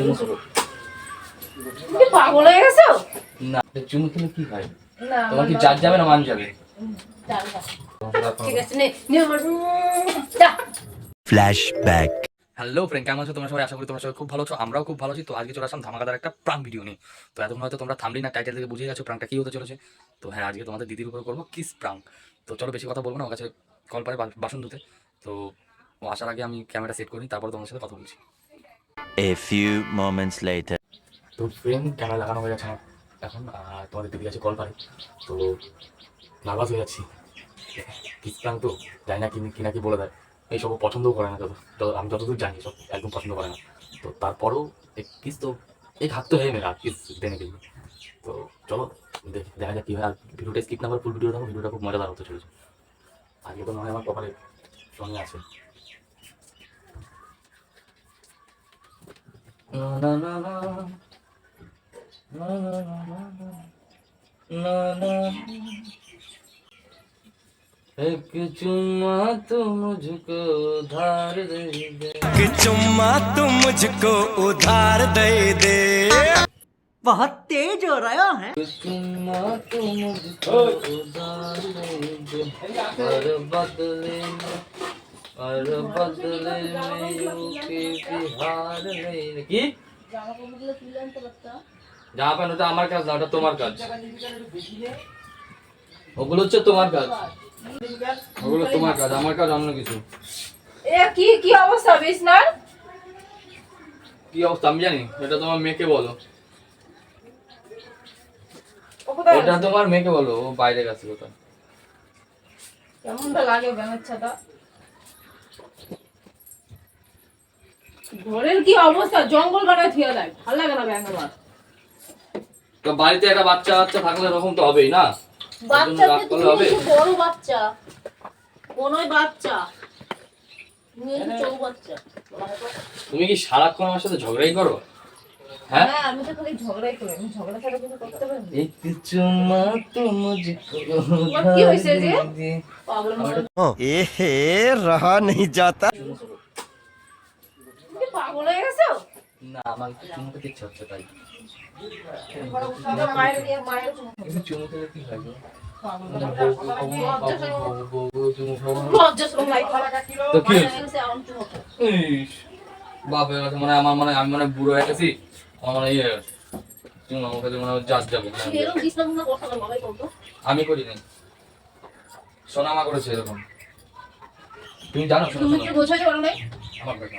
চুমু খাব। তুমি পাগল হয়ে গেছো? না চুমু খেলে কি হয়? না তোমার কি জাত যাবে না মান যাবে। ঠিক আছে নে নে। Flashback. হ্যালো ফ্রেন্ড কেমন আছো? তোমরা সবাই আশা করি তোমরা সবাই খুব ভালো আছো। আমরাও খুব ভালো আছি। তো আজকে চলে আসলাম ধামাকাদার একটা প্রাঙ্ক ভিডিও নিয়ে। তো এতক্ষণ হয়তো তোমরা থামলি না টাইটেল থেকে বুঝে গেছো প্রাঙ্কটা কি হতে চলেছে। তো হ্যাঁ আজকে তোমাদের দিদির উপর করব কিস প্রাঙ্ক তো চলো বেশি কথা বলব না ওর কাছে কল পারে বাসন ধুতে। তো ও আসার আগে আমি ক্যামেরা সেট করি তারপর তোমার সাথে কথা বলছি। A few moments later. তো ফ্রেম ক্যামেরা লাগানো হয়ে গেছে আমার এখন তোমাদের দিদি কাছে কল পারে তো নার্ভাস হয়ে যাচ্ছি। কিস প্রাঙ্ক তো জানি না কি কি না কি বলে দেয়। এইসব পছন্দও করে না যত আমি যতদূর জানি, সব একদম পছন্দ করে না। তো তারপরেও কিস তো, এই হাত তো হয়ে মেরা কিস দেনে গেলে। তো চলো, দেখা যাক কি হয়। আর ভিডিওটা স্কিপ না করে ফুল ভিডিও দেখো ভিডিওটা খুব মজাদার হতে চলেছে। আজকে তো মনে হয় আমার কপালে সঙ্গে আছে। एक चुम्मा तो मुझको धार दे दे। कि चुम्मा तू मुझको उधार दे दे। बहुत तेज हो रहा है। एक चुम्मा तो मुझको उधार दे दे। और बदले में আর বদলে মেয়ুকে জামা প্যান্ট ওটা আমার কাজ না ওটা তোমার কাজ। ওগুলো হচ্ছে তোমার কাজ। ওগুলো তোমার কাজ আমার কাজ অন্য কিছু। এ কি কি অবস্থা বিছনার? কি অবস্থা আমি জানি এটা তোমার মেয়েকে বলো। ওটা তোমার মেয়েকে বলো ও বাইরে গেছে কোথায়? কেমনটা লাগে ব্যাঙের ঘরের কি অবস্থা জঙ্গল কাটায় থিয়ে দেয় ভালো লাগে না ব্যাঙ আমার তো বাড়িতে একটা বাচ্চা বাচ্চা থাকলে এরকম তো হবেই না বাচ্চা রাগ করলে হবে? বড় বাচ্চা কোনই বাচ্চা মেয়ে চৌ বাচ্চা তুমি কি সারাক্ষণ আমার সাথে ঝগড়াই করো হ্যাঁ হ্যাঁ আমি তো খালি ঝগড়াই করি আমি ঝগড়া ছাড়া কিছু করতে পারি না। एक चुम्मा तो मुझको তোমার কি হয়েছে যে? उधार दे পাগলের মতো। ए हे रहा नहीं जाता তুমি কি পাগল হয়ে গেছো? না আমার একটু চুমুতে ইচ্ছে হচ্ছে তাই। বাপের কাছে মানে আমার মানে আমি মানে বুড়ো হয়ে গেছি। আমার মানে ইয়ে আমার কাছে মানে জাজ যাব আমি করিনি। সোনামা করেছে এরকম। তুমি জানো তুমি কি বোঝাই আমার কথা।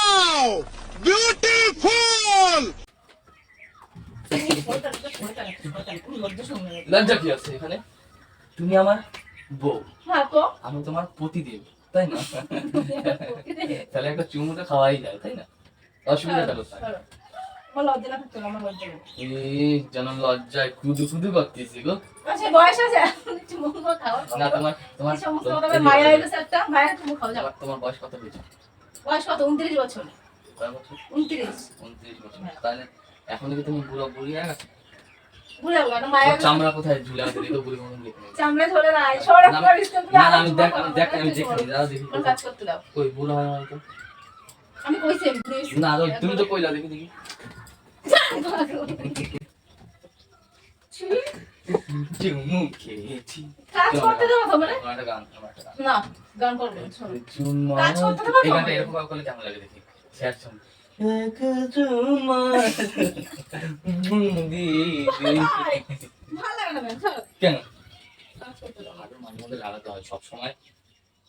Wow! Beautiful! লজ্জা কি আছে এখানে? তুমি আমার বউ। আমি তোমার প্রতিদেব তাই না? তাহলে একটা খাওয়াই যায় তাই না? লজ্জায় করতেছি তোমার তোমার বয়স কত হয়েছে? বয়স কত? উনত্রিশ বছর। উনত্রিশ। উনত্রিশ বছর। তাহলে এখন কি তুমি বুড়ো বুড়ি হয়ে গেছো? চামড়া কোথায়? ঝুলে আছে তো বুড়ি মনে চামড়া ঝুলে না সরব করিস তো না আমি দেখ আমি দেখ আমি দেখি দাও দেখি কাজ করতে দাও। কই বুড়ো হয় না তো আমি কইছি না তুমি তো কইলা দেখি দেখি। চুমু খেয়েছি। কাজ করতে দাও তো মানে। না।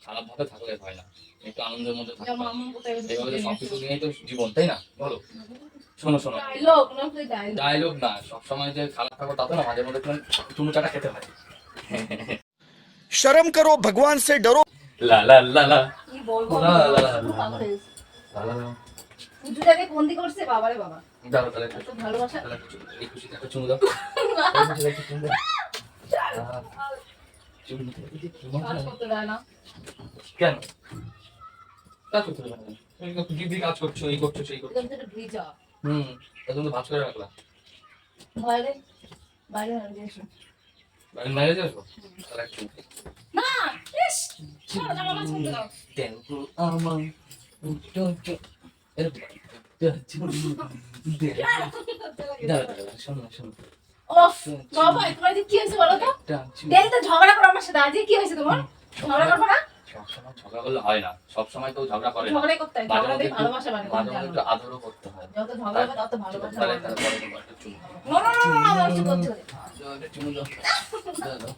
খারাপ ভাবে থাকলে হয় না। একটু আনন্দের মধ্যে থাকতে সবকিছু নিয়েই তো জীবন তাই না? বলো। শোনো শোনো। ডায়লগ না সবসময় যে খারাপ থাকো তাতে না মাঝে মধ্যে তুমি চাটা খেতে হয়। শরম করো ভগবান সে ডরো। লা লা লা লা। কি বলব? লা লা লা লা লা। পুজোটাকে কাজ করছ এই করছ সেই তো ভাজ। করে রাখলাম বাইরে ঝগড়া করো আমার সাথে। আজকে কি হয়েছে তোমার? ঝগড়া করব না? সবসময় ঝগড়া করলে হয় না সবসময় তো ঝগড়া করে না ঝগড়াই করতে হয় মাঝে ঝগড়া মধ্যে দিয়ে একটু- ভালোবাসা বাড়ে মাঝে মধ্যে জানো একটু আদরও করতে হয় যত ঝগড়া হবে তত ভালোবাসা তাহলে বাড়বে তারপরে তোমার একটা চুমু না না না না আমার কিছু করতে হবে দাও, একটা চুমু দাও দাও, দাও।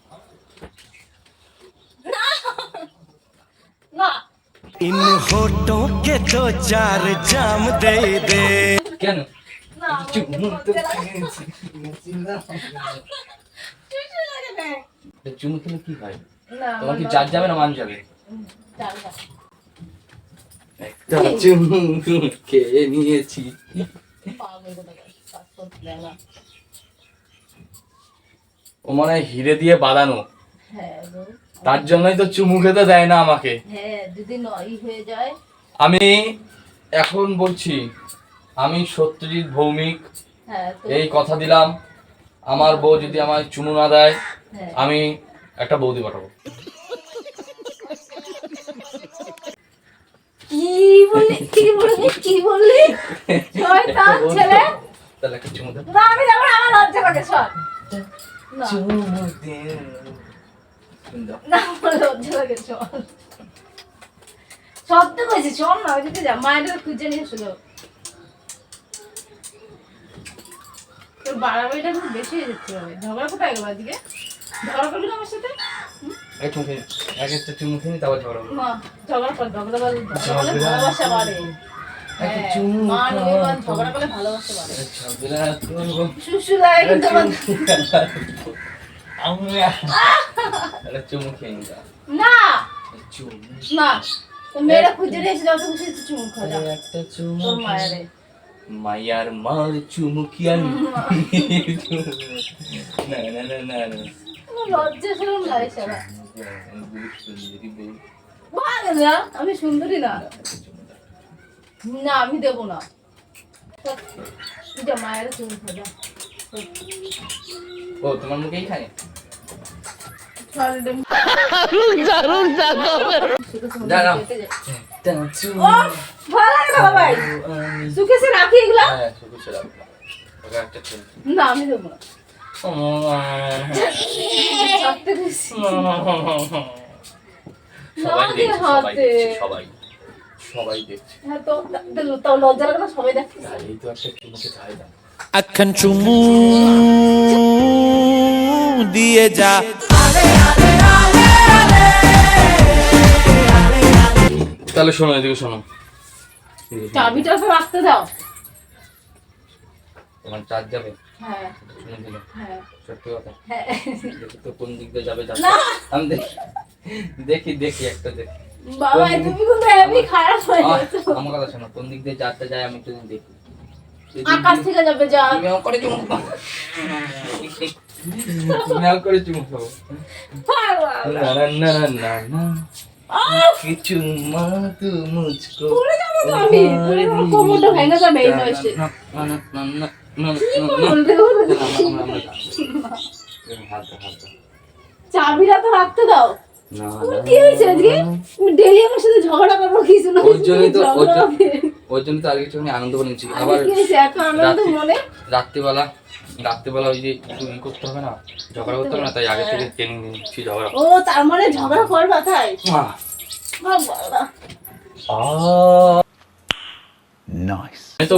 না इन होठों के दो चार जाम दे दे কেন না আমার চুমু করতে তো লাগে। খেয়েছি, না। শুশু লাগে না। একটা চুমু খেলে কি হয় না, তোমার কি আমার চার যাবে না মান যাবে হুম, যাবে না। একটা চুমু খেয়ে নিয়েছি। ও মনে হিরে দিয়ে বাঁধানো। হ্যাঁ তার জন্যই তো চুমু খেতে দেয় না আমাকে। হ্যাঁ হয়ে আমি এখন বলছি আমি সত্যজিৎ ভৌমিক হ্যাঁ এই কথা দিলাম। আমার বউ যদি আমায় চুমু না দেয় আমি একটা বৌদি পাঠাবো। কি বললি? কি বললি? কি বললি? শয়তান ছেলে। তাহলে একটা চুমু না আমি যাব আমার লজ্জা লাগে সর না। চুমু দে না আমার লজ্জা লাগে চল সত্য কইছি চল না ওই দিকে যা। মায়ের খুঁজে নিয়ে এসো তোর বাড়াবাড়িটা খুব বেশি হয়ে যাচ্ছে ঝগড়া কোথায় গেল আজকে ঝগড়া করবি না আমার সাথে? এক নি। এক একটা চুমু খেয়ে নি, তারপর ঝগড়া করব। মা ঝগড়া কর ঝগড়া করলে ঝগড়া? করলে ভালোবাসা বাড়ে। একটা চুমু মা খাও। নয় বোন ঝগড়া করলে ভালোবাসা বাড়ে। ঝগড়া করব। শুশু লাগে কিন্তু আমার। আমি একটা চুমু খেয়ে নি, চুমু। না মেয়েরা খুঁজে নিয়ে এসে যত খুশি চুমু খাওয়া একটা চুমু মায়েরে মায়ার মার চুমু কি আর না না না না লজ্জা শরম লাগে। ভাগ না আমি সুন্দরী না। না আমি দেবো না। যা মায়ের ও তোমার মুখেই খায়? ও ভালো লাগে রাখি এগুলা? হ্যাঁ ওকে একটা না আমি দেবো না। সবাই এখন চুমু দিয়ে যা তাহলে শোনো এদিকে শোনো চাবিটা রাখতে দাও তোমার চার্জ যাবে হ্যাঁ। হ্যাঁ। সত্যি কথা? হ্যাঁ। দেখি তো কোন দিক দিয়ে যাবে যাবে আমি দেখি। দেখি দেখি একটা দেখি। বাবা তুমি কিন্তু হেভি খারাপ হয়ে গেছো আমার কথা শোনো কোন দিক দিয়ে যাতে যায় আমি একটু দেখি। আকাশ থেকে যাবে যা। তুমি করে চুমু খাও। তুমি করে চুমু খাব না না না না না। না কিছু মা তু মুঝকো পড়ে যাব তো আমি। কোমরটা ভেঙে যাবে এই বয়সে। না না না। চাবিটা তো রাখতে দাও কি হয়েছে আজকে ডেলি আমার সাথে ঝগড়া করব কিছু না ওর জন্যই তো- ওর জন্য- হবে। ওর জন্য তো আগে একটুখানি আনন্দ করে নিচ্ছি আবার কি হয়েছে এত আনন্দ রাত্রি- মনে রাত্রিবেলা রাত্রিবেলা ওই যে একটু ই করতে হবে না ঝগড়া করতে হবে না তাই আগে থেকে ট্রেনিং নিচ্ছি ঝগড়া ও তার মানে ঝগড়া করবা তাই তো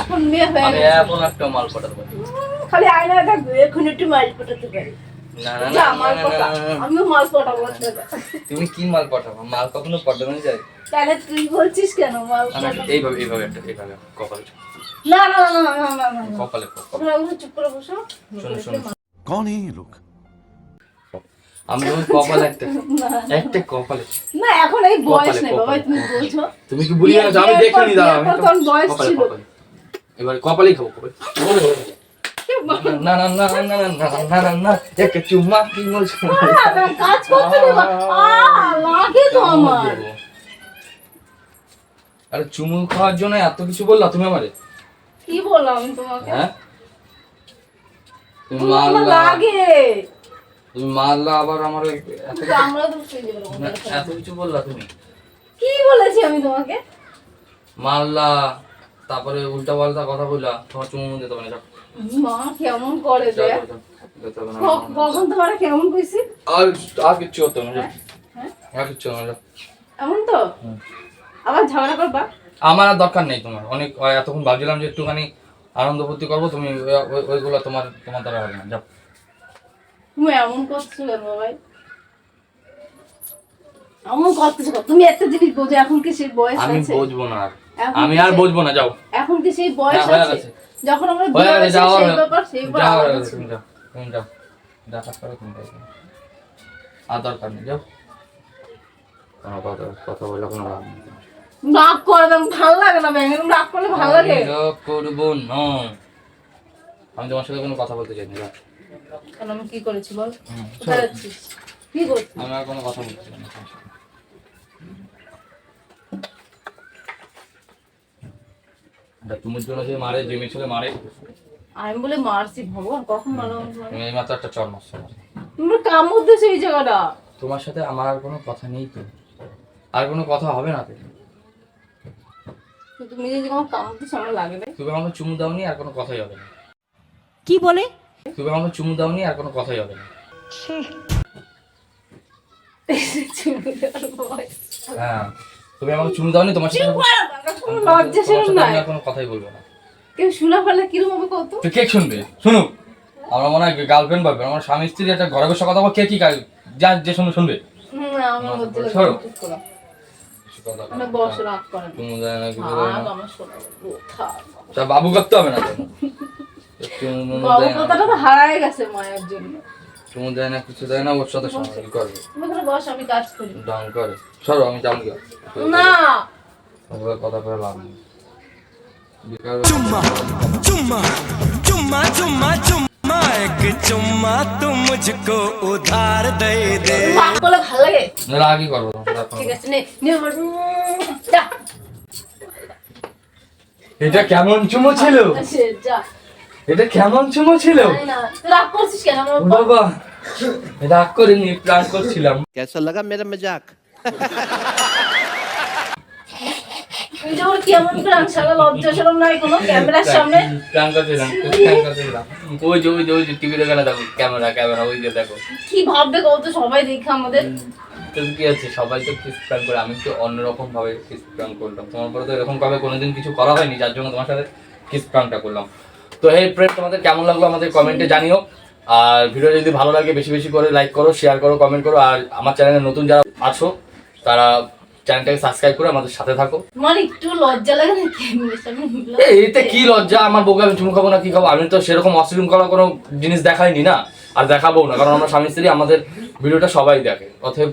এখন মেয়ে হয়ে গেছে। এখন একটা মাল পাঠাতে পারি খালি আয়না দেখবে এখন একটু মাল পাঠাতে পারি আচ্ছা, আচ্ছা। তুমি কি মাল পাঠাবো? মাল কখনো পাঠাবো না যাই তাহলে তুই বলছিস কেন মাল এইভাবে এইভাবে একটা এইভাবে কপালে না না না না না না কপালে কপালে চুপ করে বসো। শোনো শোনো। কোন এই লোক? আমি তোমার কপালে একটা একটা কপালে। না এখন এই বয়স নেই বাবা তুমি তুমি কি বুড়ি গেছো আমি দেখে নি পর তখন বয়স ছিল। এবার কপালেই খাব কপালে। না না না না না না না না চুম্মা কি বলছো? না, না, কাজ করতে দেবা লাগে তো আমার। আরে চুমু খাওয়ার জন্য এত কিছু বললা তুমি আমারে? কি বললাম তোমাকে? হ্যাঁ? লাগে। তুমি মারলা আবার আমার এত কিছু বললা তুমি? কি বলেছি আমি তোমাকে? মারলা তারপরে উল্টা পাল্টা কথা বললা তোমার চুমু দিতে পারে মা কেমন করে কখন তোমার কেমন কইছি? আর আর কিচ্ছু হতো না হ্যাঁ আর কিচ্ছু না এমন তো? আবার ঝগড়া করবা? আমার আর দরকার নেই তোমার। অনেক এতক্ষণ ভাবছিলাম যে একটুখানি আনন্দ ফুর্তি করব তুমি ওই- ওই- ওইগুলো তোমার তোমার দ্বারা হবে না যাও। তুমি এমন করছ কেন ভাই? এমন করতেছো তুমি একটা জিনিস বোঝো এখন কি সেই বয়স আমি আছে? বুঝব না আমি আর বুঝব না যাও। এখন কি সেই বয়স হ্যাঁ, আছে? যখন আমরা বিয়ে হয়েছে সেই ব্যাপার সেই ব্যাপার। তুমি যাও তুমি যাও যা কাজ করো তুমি আর দরকার নেই যাও। কোনো কথা কথা বললে কোনো লাভ নেই। রাগ ভালো লাগে না ব্যাঙের রাগ করলে ভালো লাগে। রাগ করব না। আমি তোমার সাথে কোনো কথা বলতে চাই না আমি কি করেছি বল? কোথায় যাচ্ছিস? কি করছিস? আমি আর কোনো কথা চাই না। তোমার সাথে। জন্য যে মারে যে মেয়ে ছেলে মারে আমি বলে মারছি ভগবান কখন মারো তুমি এই মাত্র একটা চর মারছো আমার। কাম উদ্দেশ্যে এই জায়গাটা? তোমার সাথে আমার আর কোনো কথা নেই তো। আর কোনো কথা হবে না তো। তো তুমি যদি আমার কাম উদ্দেশ্যে আমার লাগে না তুমি আমাকে চুমু দাওনি আর কোনো কথাই হবে না। কি বলে? তুমি আমাকে চুমু দাওনি আর কোনো কথাই হবে না। হ্যাঁ তুমি আমাকে চুমু দাওনি তোমার সাথে লজ্জা নাই। আর কোনো কথাই বলব না। কেউ শোনা ফেলে কীরকম হবে কত? তো কে শুনবে? শুনুক। আমরা মনে হয় গার্লফ্রেন্ড পাবে আমার স্বামী স্ত্রী একটা ঘরে বসে কথা বল কে কি যা যে শুনবে শুনবে। না আমার সরো। বাবু করতে হবে না কথাটা দেয় না কিছু দেয় না ওর সাথে চুম্মা তুম মুঝকো উধার দে করব এটা কেমন চুমো ছিল? যা। এটা কেমন চুমো ছিল? বাবা রাগ করিনি প্রাণ করছিলাম। লাগা মেরা মজাক? টিভিতে ক্যামেরা ক্যামেরা ওই যে দেখো। আমাদের। কি আছে? সবাই তো করে আমি অন্যরকম ভাবে করলাম। তোমার পরে তো এরকম ভাবে কোনোদিন কিছু করা হয়নি যার জন্য তোমার সাথে কিস প্রাণটা করলাম। তো এই ফ্রেন্ড তোমাদের কেমন লাগল আমাদের কমেন্টে জানিও। আর ভিডিও যদি ভালো লাগে বেশি বেশি করে লাইক করো শেয়ার করো কমেন্ট করো। আর আমার চ্যানেলে নতুন যারা আছো তারা চ্যানেলটাকে সাবস্ক্রাইব করে আমাদের সাথে থাকো। আমার একটু লজ্জা লাগে না এতে কি লজ্জা? আমার বউকে আমি চুমু খাব না কি খাব? আমি তো সেরকম অশৃঙ্খলা কোনো জিনিস দেখাইনি না। আর দেখাবো না কারণ আমরা স্বামী স্ত্রী আমাদের ভিডিওটা সবাই দেখে। অতএব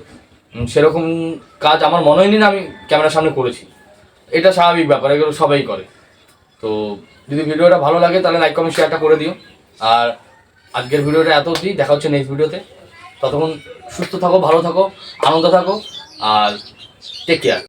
সেরকম কাজ আমার মনে হয়নি না আমি ক্যামেরার সামনে করেছি। এটা স্বাভাবিক ব্যাপার এগুলো সবাই করে। তো যদি ভিডিওটা ভালো লাগে তাহলে লাইক কমেন্ট শেয়ারটা করে দিও। আর আজকের ভিডিওটা এত অবধি, দেখা হচ্ছে নেক্সট ভিডিওতে। ততক্ষণ সুস্থ থাকো, ভালো থাকো, আনন্দ থাকো, আর টেক কেয়ার